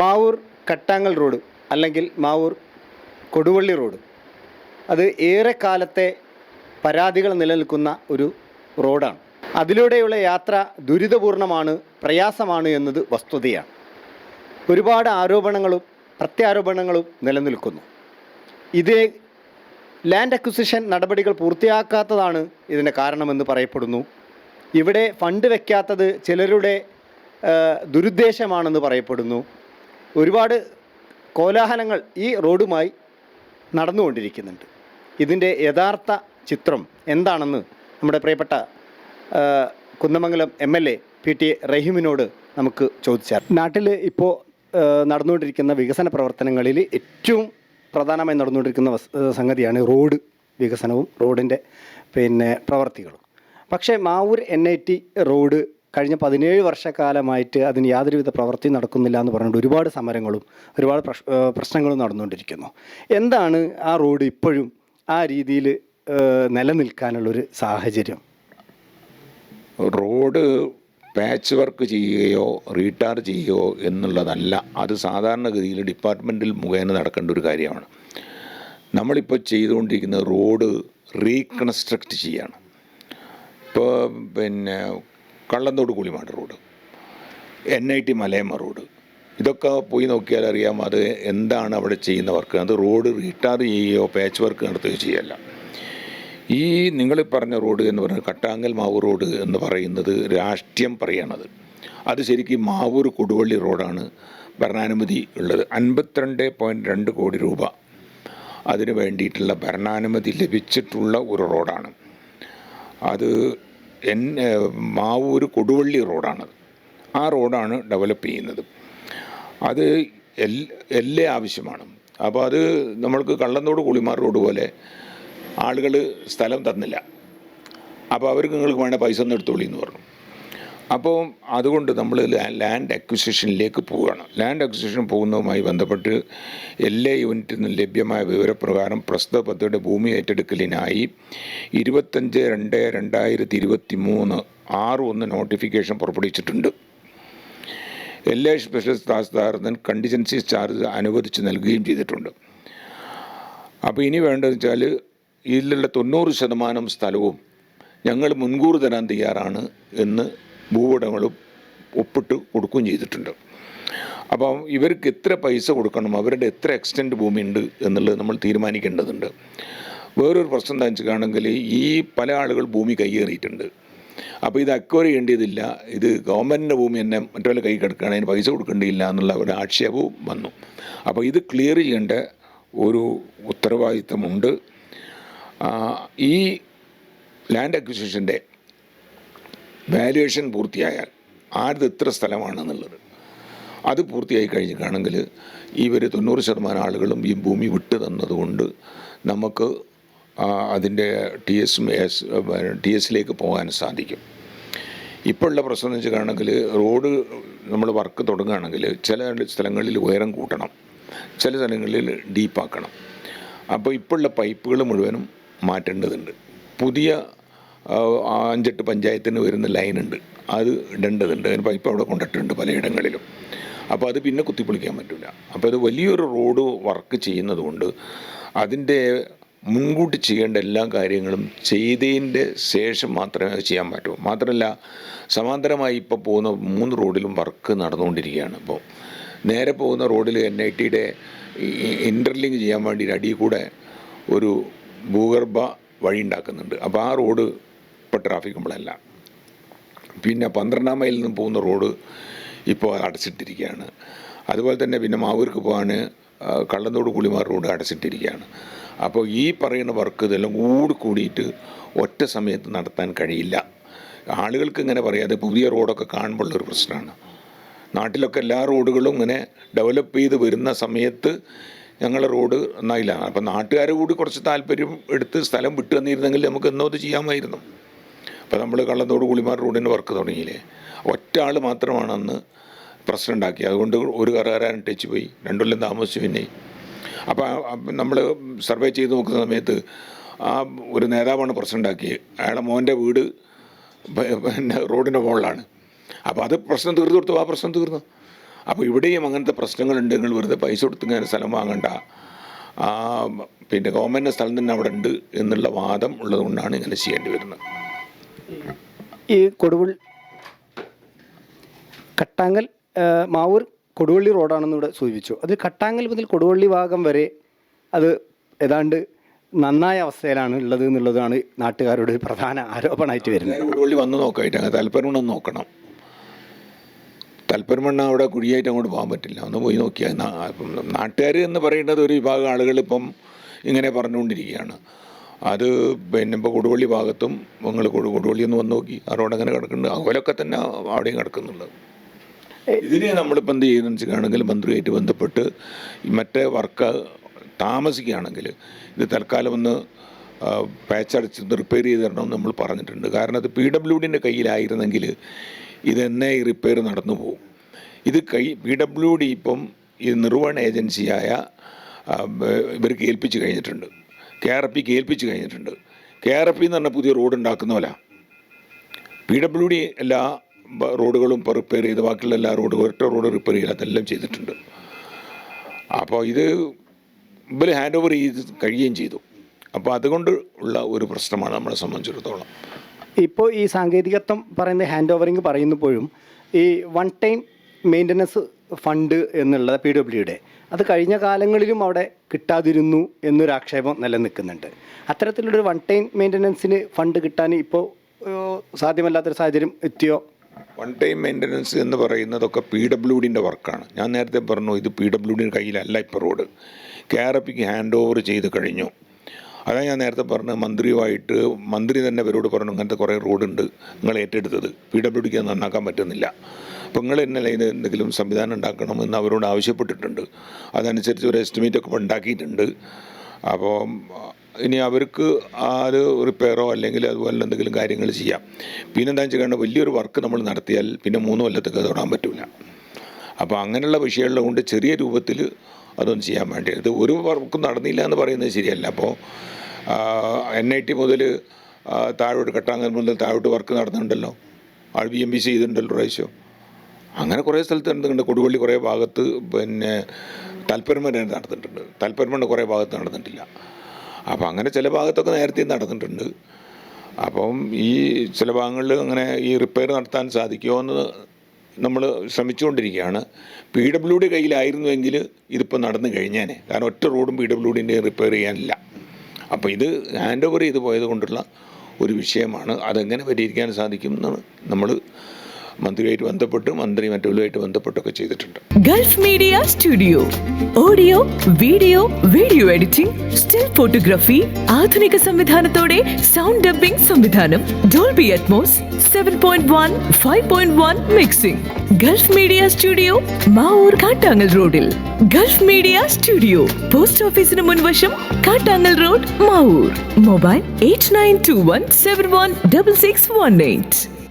Mavoor Kattangal road അല്ലെങ്കിൽ Mavoor Koduvally road. അത് ഏറെക്കാലത്തെ പരാതികൾ നിലനിൽക്കുന്ന ഒരു റോഡാണ്. അതിലൂടെയുള്ള യാത്ര ദുരിതപൂർണമാണ് പ്രയാസമാണ് എന്നത് വസ്തുതയാണ്. ഒരുപാട് ആരോപണങ്ങളും പ്രത്യാരോപണങ്ങളും നിലനിൽക്കുന്നു. ഇത് ലാൻഡ് അക്വിസിഷൻ നടപടികൾ പൂർത്തിയാക്കാത്തതാണ് ഇതിന് കാരണമെന്ന് പറയപ്പെടുന്നു. ഇവിടെ ഫണ്ട് വയ്ക്കാത്തത് ചിലരുടെ ദുരുദ്ദേശമാണെന്ന് പറയപ്പെടുന്നു. ഒരുപാട് കോലാഹലങ്ങൾ ഈ റോഡുമായി നടന്നുകൊണ്ടിരിക്കുന്നുണ്ട്. ഇതിന്റെ യഥാർത്ഥ ചിത്രം എന്താണെന്ന് നമ്മുടെ പ്രിയപ്പെട്ട Kunnamangalam M L A P T റഹീമിനോട് നമുക്ക് ചോദിച്ചാൽ. നാട്ടിൽ ഇപ്പോൾ നടന്നുകൊണ്ടിരിക്കുന്ന വികസന പ്രവർത്തനങ്ങളിൽ ഏറ്റവും പ്രധാനമായി നടന്നുകൊണ്ടിരിക്കുന്ന സംഗതിയാണ് റോഡ് വികസനവും റോഡിന്റെ പിന്നെ പ്രവർത്തികളും. പക്ഷേ Mavoor N I T road കഴിഞ്ഞ പതിനേഴ് വർഷക്കാലമായിട്ട് അതിന് യാതൊരുവിധ പ്രവൃത്തി നടക്കുന്നില്ല എന്ന് പറഞ്ഞുകൊണ്ട് ഒരുപാട് സമരങ്ങളും ഒരുപാട് പ്രശ് പ്രശ്നങ്ങളും നടന്നുകൊണ്ടിരിക്കുന്നു. എന്താണ് ആ റോഡ് ഇപ്പോഴും ആ രീതിയിൽ നിലനിൽക്കാനുള്ളൊരു സാഹചര്യം? റോഡ് പാച്ച് വർക്ക് ചെയ്യുകയോ റീടാർ ചെയ്യുകയോ എന്നുള്ളതല്ല. അത് സാധാരണഗതിയിൽ ഡിപ്പാർട്ട്മെന്റിൽ മുഖേന നടക്കേണ്ട ഒരു കാര്യമാണ്. നമ്മളിപ്പോൾ ചെയ്തുകൊണ്ടിരിക്കുന്ന റോഡ് റീകൺസ്ട്രക്റ്റ് ചെയ്യുകയാണ് ഇപ്പോൾ പിന്നെ Kallanthode Kulimad road. N I T Malayamma road. ഇതൊക്കെ പോയി നോക്കിയാൽ അറിയാം അത് എന്താണ് അവിടെ ചെയ്യുന്ന വർക്ക്. അത് റോഡ് റീടാർ ചെയ്യുകയോ പാച്ച് വർക്ക് നടത്തുകയോ ചെയ്യല്ല. ഈ നിങ്ങൾ പറഞ്ഞ റോഡ് എന്ന് പറയുന്നത് കട്ടാങ്ങൽ മാവൂർ റോഡ് എന്ന് പറയുന്നത് രാഷ്ട്രീയം പറയണത്. അത് ശരിക്കും മാവൂർ കൊടുവള്ളി റോഡാണ് ഭരണാനുമതി ഉള്ളത്. അൻപത്തിരണ്ട് പോയിന്റ് രണ്ട് കോടി രൂപ അതിന് വേണ്ടിയിട്ടുള്ള ഭരണാനുമതി ലഭിച്ചിട്ടുള്ള ഒരു റോഡാണ്. അത് എൻ മാവൂർ കൊടുവള്ളി റോഡാണത്. ആ റോഡാണ് ഡെവലപ്പ് ചെയ്യുന്നത്. അത് എൽ എല്ലേ ആവശ്യമാണ്. അപ്പോൾ അത് നമ്മൾക്ക് കള്ളന്തോട് കുളിമാർ റോഡ് പോലെ ആളുകൾ സ്ഥലം തന്നില്ല. അപ്പോൾ അവർക്ക് നിങ്ങൾക്ക് വേണ്ട പൈസ ഒന്നും എടുത്തോളി എന്ന് പറഞ്ഞു. അപ്പോൾ അതുകൊണ്ട് നമ്മൾ ലാൻഡ് അക്വിസിഷനിലേക്ക് പോവുകയാണ്. ലാൻഡ് അക്വിസിഷൻ പോകുന്നതുമായി ബന്ധപ്പെട്ട് എല്ലാ യൂണിറ്റിൽ നിന്നും ലഭ്യമായ വിവരപ്രകാരം പ്രസ്തുത പദ്ധതിയുടെ ഭൂമി ഏറ്റെടുക്കലിനായി ഇരുപത്തഞ്ച് രണ്ട് രണ്ടായിരത്തി ഇരുപത്തി മൂന്ന് ആറ് ഒന്ന് നോട്ടിഫിക്കേഷൻ പുറപ്പെടുവിച്ചിട്ടുണ്ട്. എല്ലാ സ്പെഷ്യൽ താസ്താറിന് കണ്ടിജൻസി ചാർജ് അനുവദിച്ച് നൽകുകയും ചെയ്തിട്ടുണ്ട്. അപ്പോൾ ഇനി വേണ്ടതെന്ന് വെച്ചാൽ ഇതിലുള്ള തൊണ്ണൂറ് ശതമാനം സ്ഥലവും ഞങ്ങൾ മുൻകൂർ തരാൻ തയ്യാറാണ് എന്ന് ഭൂവുടമകളും ഒപ്പിട്ട് കൊടുക്കുകയും ചെയ്തിട്ടുണ്ട്. അപ്പം ഇവർക്ക് എത്ര പൈസ കൊടുക്കണം അവരുടെ എത്ര എക്സ്റ്റന്റ് ഭൂമിയുണ്ട് എന്നുള്ളത് നമ്മൾ തീരുമാനിക്കേണ്ടതുണ്ട്. വേറൊരു പ്രശ്നം എന്താ വെച്ചിട്ടാണെങ്കിൽ ഈ പല ആളുകൾ ഭൂമി കൈയേറിയിട്ടുണ്ട്. അപ്പോൾ ഇത് അക്വയർ ചെയ്യേണ്ടതില്ല. ഇത് ഗവൺമെന്റിന്റെ ഭൂമി തന്നെ മറ്റൊരു കൈ കിടക്കുകയാണ് അതിന് പൈസ കൊടുക്കേണ്ടിയില്ല എന്നുള്ള ഒരു ആക്ഷേപവും വന്നു. അപ്പോൾ ഇത് ക്ലിയർ ചെയ്യേണ്ട ഒരു ഉത്തരവാദിത്തമുണ്ട്. ഈ ലാൻഡ് അക്വിസിഷന്റെ വാല്യുവേഷൻ പൂർത്തിയായാൽ ആരുടെ ഇത്ര സ്ഥലമാണെന്നുള്ളത്. അത് പൂർത്തിയായി കഴിഞ്ഞിട്ടാണെങ്കിൽ ഇവർ തൊണ്ണൂറ് ശതമാനം ആളുകളും ഈ ഭൂമി വിട്ടു തന്നതുകൊണ്ട് നമുക്ക് അതിന്റെ ടി എസ് എസ് ടി എസിലേക്ക് പോകാൻ സാധിക്കും. ഇപ്പോഴുള്ള പ്രശ്നം എന്ന് വെച്ചിട്ടാണെങ്കിൽ റോഡ് നമ്മൾ വർക്ക് തുടങ്ങുകയാണെങ്കിൽ ചില സ്ഥലങ്ങളിൽ ഉയരം കൂട്ടണം ചില സ്ഥലങ്ങളിൽ ഡീപ്പാക്കണം അപ്പോൾ ഇപ്പോഴുള്ള പൈപ്പുകൾ മുഴുവനും മാറ്റേണ്ടതുണ്ട്. പുതിയ അഞ്ചെട്ട് പഞ്ചായത്തിന് വരുന്ന ലൈനുണ്ട്. അത് ഇടേണ്ടതുണ്ട്. അതിന് പൈപ്പ് അവിടെ കൊണ്ടിട്ടുണ്ട് പലയിടങ്ങളിലും. അപ്പോൾ അത് പിന്നെ കുത്തിപ്പൊളിക്കാൻ പറ്റില്ല അപ്പോൾ അത് വലിയൊരു റോഡ് വർക്ക് ചെയ്യുന്നതുകൊണ്ട് അതിന്റെ മുൻകൂട്ടി ചെയ്യേണ്ട എല്ലാ കാര്യങ്ങളും ചെയ്തതിന്റെ ശേഷം മാത്രമേ അത് ചെയ്യാൻ പറ്റൂ. മാത്രമല്ല സമാന്തരമായി ഇപ്പോൾ പോകുന്ന മൂന്ന് റോഡിലും വർക്ക് നടന്നുകൊണ്ടിരിക്കുകയാണ് ഇപ്പോൾ നേരെ പോകുന്ന റോഡിൽ എൻ ഐ ടിയുടെ ഇന്റർലിങ്ക് ചെയ്യാൻ വേണ്ടി അടിയിൽ കൂടെ ഒരു ഭൂഗർഭ വഴി ഉണ്ടാക്കുന്നുണ്ട്. അപ്പോൾ ആ റോഡ് ഇപ്പോൾ ട്രാഫിക് നമ്മളല്ല പിന്നെ പന്ത്രണ്ടാം മൈലിൽ നിന്നും പോകുന്ന റോഡ് ഇപ്പോൾ അടച്ചിട്ടിരിക്കുകയാണ് അതുപോലെ തന്നെ പിന്നെ മാവൂർക്ക് പോകാൻ കള്ളന്തോട് കുളിമാർ റോഡ് അടച്ചിട്ടിരിക്കുകയാണ് അപ്പോൾ ഈ പറയുന്ന വർക്ക് ഇതെല്ലാം കൂടി കൂടിയിട്ട് ഒറ്റ സമയത്ത് നടത്താൻ കഴിയില്ല. ആളുകൾക്ക് ഇങ്ങനെ പറയാതെ പുതിയ റോഡൊക്കെ കാണുമ്പോഴുള്ളൊരു പ്രശ്നമാണ്. നാട്ടിലൊക്കെ എല്ലാ റോഡുകളും ഇങ്ങനെ ഡെവലപ്പ് ചെയ്ത് വരുന്ന സമയത്ത് ഞങ്ങളുടെ റോഡ് നന്നായില്ല. അപ്പം നാട്ടുകാർ കൂടി കുറച്ച് താല്പര്യം എടുത്ത് സ്ഥലം വിട്ടു തന്നിരുന്നെങ്കിൽ നമുക്ക് എന്നോ ചെയ്യാമായിരുന്നു. അപ്പോൾ നമ്മൾ കള്ളത്തോട് കുളിമാർ റോഡിന്റെ വർക്ക് തുടങ്ങിയില്ലേ? ഒറ്റ ആൾ മാത്രമാണ് അന്ന് ഉണ്ടാക്കി അതുകൊണ്ട് ഒരു കറുകാരൻ ടച്ച് പോയി. രണ്ടുകൊല്ലം താമസിച്ചു പിന്നെ. അപ്പോൾ നമ്മൾ സർവേ ചെയ്ത് നോക്കുന്ന സമയത്ത് ആ ഒരു നേതാവാണ് പ്രശ്നം ഉണ്ടാക്കിയത്. അയാളെ മോന്റെ വീട് പിന്നെ റോഡിന്റെ മുകളിലാണ്. അപ്പോൾ അത് പ്രശ്നം തീർന്നു കൊടുത്തു. ആ പ്രശ്നം തീർന്നു. അപ്പോൾ ഇവിടെയും അങ്ങനത്തെ പ്രശ്നങ്ങളുണ്ട്. നിങ്ങൾ വെറുതെ പൈസ കൊടുത്ത് ഇങ്ങനെ സ്ഥലം വാങ്ങണ്ട. പിന്നെ ഗവൺമെന്റ് സ്ഥലം തന്നെ അവിടെ ഉണ്ട് എന്നുള്ള വാദം ഉള്ളതുകൊണ്ടാണ് ഇങ്ങനെ ചെയ്യേണ്ടി വരുന്നത്. ഈ കൊടുവള്ളി കട്ടാങ്കൽ മാവൂർ കൊടുവള്ളി റോഡാണെന്ന് ഇവിടെ സൂചിപ്പിച്ചു. അത് കട്ടാങ്കൽ മുതൽ കൊടുവള്ളി ഭാഗം വരെ അത് ഏതാണ്ട് നന്നായ അവസ്ഥയിലാണ് ഉള്ളത് എന്നുള്ളതാണ് നാട്ടുകാരുടെ ഒരു പ്രധാന ആരോപണമായിട്ട് വരുന്നത്. കൊടുവള്ളി വന്ന് നോക്കായിട്ട് താല്പര്യം നോക്കണം. താല്പര്യമണ്ണ അവിടെ കുഴിയായിട്ട് അങ്ങോട്ട് പോകാൻ പറ്റില്ല. ഒന്ന് പോയി നോക്കിയാൽ നാട്ടുകാർ എന്ന് പറയുന്നത് ഒരു വിഭാഗം ആളുകൾ ഇപ്പം ഇങ്ങനെ പറഞ്ഞുകൊണ്ടിരിക്കുകയാണ്. അത് പിന്നെ ഇപ്പോൾ കൊടുവള്ളി ഭാഗത്തും നിങ്ങൾ കൊടുവള്ളി ഒന്ന് വന്ന് നോക്കി. ആ റോഡ് അങ്ങനെ കിടക്കുന്നുണ്ട്. അവലൊക്കെ തന്നെ അവിടെയും കിടക്കുന്നുണ്ട്. ഇതിനെ നമ്മളിപ്പോൾ എന്ത് ചെയ്യുന്നത് വെച്ചിട്ടാണെങ്കിൽ മന്ത്രിയായിട്ട് ബന്ധപ്പെട്ട് മറ്റേ വർക്ക് താമസിക്കുകയാണെങ്കിൽ ഇത് തൽക്കാലം ഒന്ന് പാച്ചടച്ച് റിപ്പയർ ചെയ്ത് തരണമെന്ന് നമ്മൾ പറഞ്ഞിട്ടുണ്ട്. കാരണം അത് പി ഡബ്ല്യു ഡിന്റെ കയ്യിലായിരുന്നെങ്കിൽ ഇതെന്നെ ഈ റിപ്പയർ നടന്നു പോകും ഇത് കൈ പി ഡബ്ല്യു ഡി ഇപ്പം ഈ നിർവഹണ ഏജൻസിയായ ഇവർക്ക് ഏൽപ്പിച്ച് കഴിഞ്ഞിട്ടുണ്ട്. കെ ആർ എഫ് പിക്ക് ഏൽപ്പിച്ച് കഴിഞ്ഞിട്ടുണ്ട്. കെ ആർ പി എന്ന് പറഞ്ഞാൽ പുതിയ റോഡ് ഉണ്ടാക്കുന്ന പോലെ. പി ഡബ്ല്യു ഡി എല്ലാ റോഡുകളും റിപ്പയർ ചെയ്ത് ബാക്കിയുള്ള എല്ലാ റോഡുകളും ഒറ്റ റോഡ് റിപ്പയർ ചെയ്ത് അതെല്ലാം ചെയ്തിട്ടുണ്ട്. അപ്പോൾ ഇത് ഇവർ ഹാൻഡ് ഓവർ ചെയ്ത് കഴിയുകയും ചെയ്തു. അപ്പോൾ അതുകൊണ്ട് ഉള്ള ഒരു പ്രശ്നമാണ് നമ്മളെ സംബന്ധിച്ചിടത്തോളം. ഇപ്പോൾ ഈ സാങ്കേതികത്വം പറയുന്ന ഹാൻഡ് ഓവറിങ് പറയുന്നപ്പോഴും ഈ വൺ ടൈം മെയിന്റനൻസ് ഫണ്ട് എന്നുള്ളത് പി ഡബ്ല്യുടെ അത് കഴിഞ്ഞ കാലങ്ങളിലും അവിടെ കിട്ടാതിരുന്നു എന്നൊരു ആക്ഷേപം നിലനിൽക്കുന്നുണ്ട്. അത്തരത്തിലുള്ളൊരു വൺ ടൈം മെയിന്റനൻസിന് ഫണ്ട് കിട്ടാൻ ഇപ്പോൾ സാധ്യമല്ലാത്തൊരു സാഹചര്യം എത്തിയോ? വൺ ടൈം മെയിന്റനൻസ് എന്ന് പറയുന്നതൊക്കെ പി ഡബ്ല്യു ഡിന്റെ വർക്കാണ്. ഞാൻ നേരത്തെ പറഞ്ഞു ഇത് പി ഡബ്ല്യു ഡിന്റെ കയ്യിലല്ല ഇപ്പോൾ road. K R F hand over ചെയ്ത് കഴിഞ്ഞു. അതാണ് ഞാൻ നേരത്തെ പറഞ്ഞത് മന്ത്രിയുമായിട്ട് മന്ത്രി തന്നെ ഇവരോട് പറഞ്ഞു ഇങ്ങനത്തെ കുറേ റോഡുണ്ട് നിങ്ങൾ ഏറ്റെടുത്തത്. പി ഡബ്ല്യു ഡിക്ക് നന്നാക്കാൻ പറ്റുന്നില്ല. അപ്പോൾ നിങ്ങൾ തന്നെ ഇത് എന്തെങ്കിലും സംവിധാനം ഉണ്ടാക്കണമെന്ന് അവരോട് ആവശ്യപ്പെട്ടിട്ടുണ്ട്. അതനുസരിച്ച് ഒരു എസ്റ്റിമേറ്റ് ഒക്കെ ഉണ്ടാക്കിയിട്ടുണ്ട്. അപ്പോൾ ഇനി അവർക്ക് ആ ഒരു റിപ്പയറോ അല്ലെങ്കിൽ അതുപോലെ എന്തെങ്കിലും കാര്യങ്ങൾ ചെയ്യാം. പിന്നെ എന്താ വെച്ചാൽ വലിയൊരു വർക്ക് നമ്മൾ നടത്തിയാൽ പിന്നെ മൂന്ന് കൊല്ലത്തേക്ക് തൊടാൻ പറ്റില്ല അപ്പോൾ അങ്ങനെയുള്ള വിഷയമുള്ളത് കൊണ്ട് ചെറിയ രൂപത്തിൽ അതൊന്നും ചെയ്യാൻ വേണ്ടി ഇത് ഒരു വർക്കും നടന്നില്ല എന്ന് പറയുന്നത് ശരിയല്ല. അപ്പോൾ എൻ ഐ ടി മുതൽ താഴോട്ട് കെട്ടാങ്ങൽ മുതൽ താഴോട്ട് വർക്ക് നടന്നിട്ടുണ്ടല്ലോ. ആൾ ബി എം ബി ചെയ്തിട്ടുണ്ടല്ലോ പ്രാവശ്യം. അങ്ങനെ കുറേ സ്ഥലത്ത് നടന്നിട്ടുണ്ട്. കൊടുവള്ളി കുറേ ഭാഗത്ത് പിന്നെ താല്പര്യമ നടന്നിട്ടുണ്ട്. താല്പര്യമ കുറേ ഭാഗത്ത് നടന്നിട്ടില്ല. അപ്പോൾ അങ്ങനെ ചില ഭാഗത്തൊക്കെ നേരത്തെ നടന്നിട്ടുണ്ട്. അപ്പം ഈ ചില ഭാഗങ്ങളിൽ അങ്ങനെ ഈ റിപ്പയർ നടത്താൻ സാധിക്കുമോ എന്ന് നമ്മൾ ശ്രമിച്ചുകൊണ്ടിരിക്കുകയാണ്. പി ഡബ്ല്യു ഡി കയ്യിലായിരുന്നുവെങ്കിൽ ഇതിപ്പോൾ നടന്നു കഴിഞ്ഞേനെ. കാരണം ഒറ്റ റോഡും പി ഡബ്ല്യു ഡിന്റെ റിപ്പയർ ചെയ്യാനില്ല. അപ്പോൾ ഇത് ഹാൻഡ് ഓവർ ചെയ്ത് പോയത് കൊണ്ടുള്ള ഒരു വിഷയമാണ്. അതെങ്ങനെ പരിഹരിക്കാൻ സാധിക്കും എന്നാണ് നമ്മൾ മന്ത്രിയുമായിട്ട് ബന്ധപ്പെട്ട് മന്ത്രി മറ്റുള്ളവരുമായിട്ട് ബന്ധപ്പെട്ടൊക്കെ ചെയ്തിട്ടുണ്ട്. Gulf media studio. Audio video video editing still photography ആധുനിക സംവിധാനത്തോടെ സൗണ്ട് ഡബിംഗ് സംവിധാനം. Dolby Atmos seven point one five point one mixing. Gulf media studio Mavoor Kattangal റോഡിൽ. ഗൾഫ് മീഡിയ സ്റ്റുഡിയോ പോസ്റ്റ് ഓഫീസിന് മുൻവശം Kattangal road Mavoor. Mobile eight nine two one seven one double six one eight.